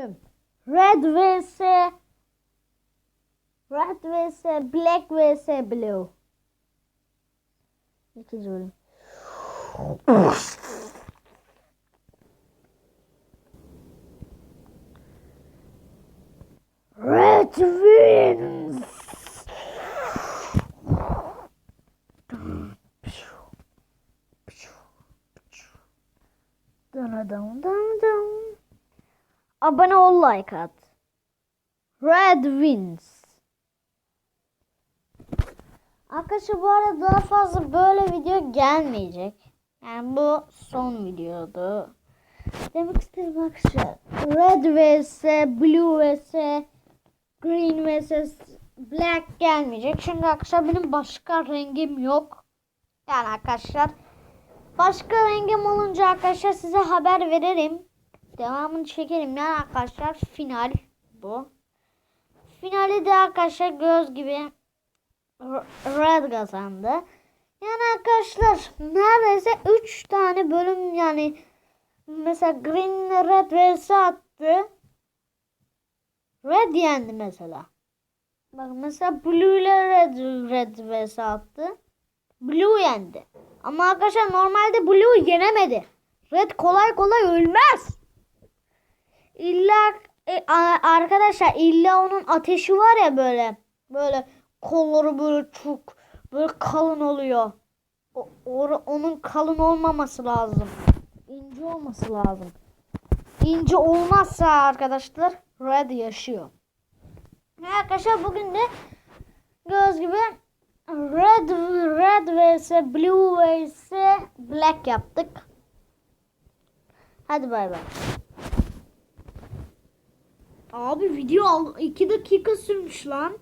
Red vs Red vs Black vs Blue. İkinci bölüm. Red wins. Dun dun dun dun. Abone ol like at. Red wins. Arkadaşlar bu arada daha fazla böyle video gelmeyecek. Yani bu son videodu. Demek istedim arkadaşlar. Red vs Blue vs Green vs Black gelmeyecek. Çünkü arkadaşlar benim başka rengim yok. Yani arkadaşlar başka rengim olunca arkadaşlar size haber veririm. Devamını çekerim. Yani arkadaşlar final bu. Finali de arkadaşlar göz gibi Red kazandı. Yani arkadaşlar neredeyse 3 tane bölüm yani mesela Green Red vs attı. Red yendi mesela. Bak mesela Blue ile Red, Red vs attı. Blue yendi. Ama arkadaşlar normalde Blue yenemedi. Red kolay kolay ölmez. İlla e, arkadaşlar illa onun ateşi var ya böyle. Böyle kolları böyle çok böyle kalın oluyor. O, or- onun kalın olmaması lazım. İnce olması lazım. İnce olmazsa arkadaşlar Red yaşıyor. Arkadaşlar bugün de göz gibi Red Red vs Blue vs Black yaptık. Hadi bay bay. Abi video 2 dakika sürmüş lan.